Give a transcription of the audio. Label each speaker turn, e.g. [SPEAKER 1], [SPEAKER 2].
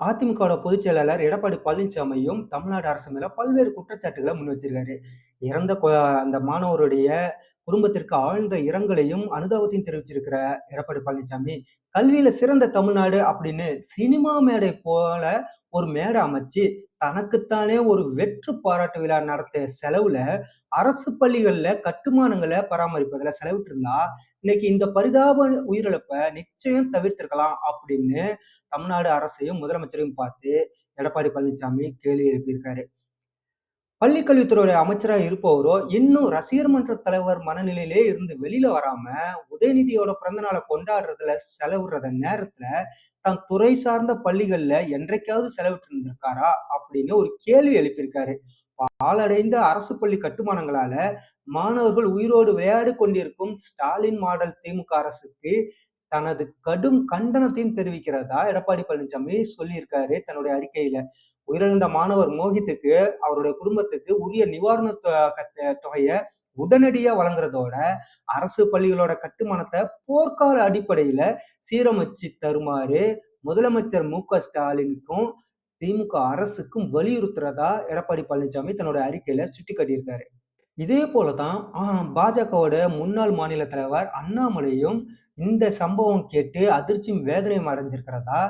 [SPEAKER 1] அதிமுகவோட பொதுச் செயலாளர் எடப்பாடி பழனிசாமியும் தமிழ்நாடு அரசு மேல பல்வேறு குற்றச்சாட்டுகளை முன் வச்சிருக்காரு. இறந்த அந்த மாணவருடைய குடும்பத்திற்கு ஆழ்ந்த இரங்கலையும், அனுதாபத்தையும் தெரிவிச்சிருக்கிற எடப்பாடி பழனிசாமி, கல்வியில சிறந்த தமிழ்நாடு அப்படின்னு சினிமா மேடை போல ஒரு மேடை அமைச்சு, தனக்குத்தானே ஒரு வெற்று பாராட்டு விழா நடத்திய செலவுல, அரசு பள்ளிகள்ல கட்டுமானங்களை பராமரிப்பதில் செலவிட்டு இருந்தா இன்னைக்கு இந்த பரிதாப உயிரிழப்பை நிச்சயம் தவிர்த்திருக்கலாம் அப்படின்னு தமிழ்நாடு அரசையும், முதலமைச்சரையும் பார்த்து எடப்பாடி பழனிசாமி கேள்வி எழுப்பியிருக்காரு. பள்ளிக்கல்வித்துறை அமைச்சராக இருப்பவரோ, இன்னும் ரசிகர் மன்ற தலைவர் மனநிலையிலே இருந்து வெளியில வராம, உதயநிதியோட பிறந்தநாளை கொண்டாடுறதுல செலவிடுற நேரத்துல, தான் துறை சார்ந்த பள்ளிகள்ல என்றைக்காவது செலவிட்டு இருந்திருக்காரா? அப்படின்னு ஒரு கேள்வி எழுப்பியிருக்காரு. பாழடைந்த அரசு பள்ளி கட்டுமானங்களால மாணவர்கள் உயிரோடு விளையாடி கொண்டிருக்கும் ஸ்டாலின் மாடல் திமுக அரசுக்கு தனது கடும் கண்டனத்தையும் தெரிவிக்கிறதா எடப்பாடி பழனிசாமி சொல்லியிருக்காரு தன்னுடைய அறிக்கையில. உயிரிழந்த மாணவர் மோகித்துக்கு அவருடைய குடும்பத்துக்கு உரிய நிவாரண தொகையை கத்த உடனடியா வழங்குறதோட, அரசு பள்ளிகளோட கட்டுமானத்தை போர்க்கால அடிப்படையில சீரமைச்சு தருமாறு முதலமைச்சர் மு க ஸ்டாலினுக்கும், திமுக அரசுக்கும் வலியுறுத்துறதா எடப்பாடி பழனிசாமி தன்னுடைய அறிக்கையில சுட்டிக்காட்டியிருக்காரு. இதே போலதான் பாஜகவோட முன்னாள் மாநில தலைவர் அண்ணாமலையும் இந்த சம்பவம் கேட்டு அதிர்ச்சியும், வேதனையும் அடைஞ்சிருக்கிறதா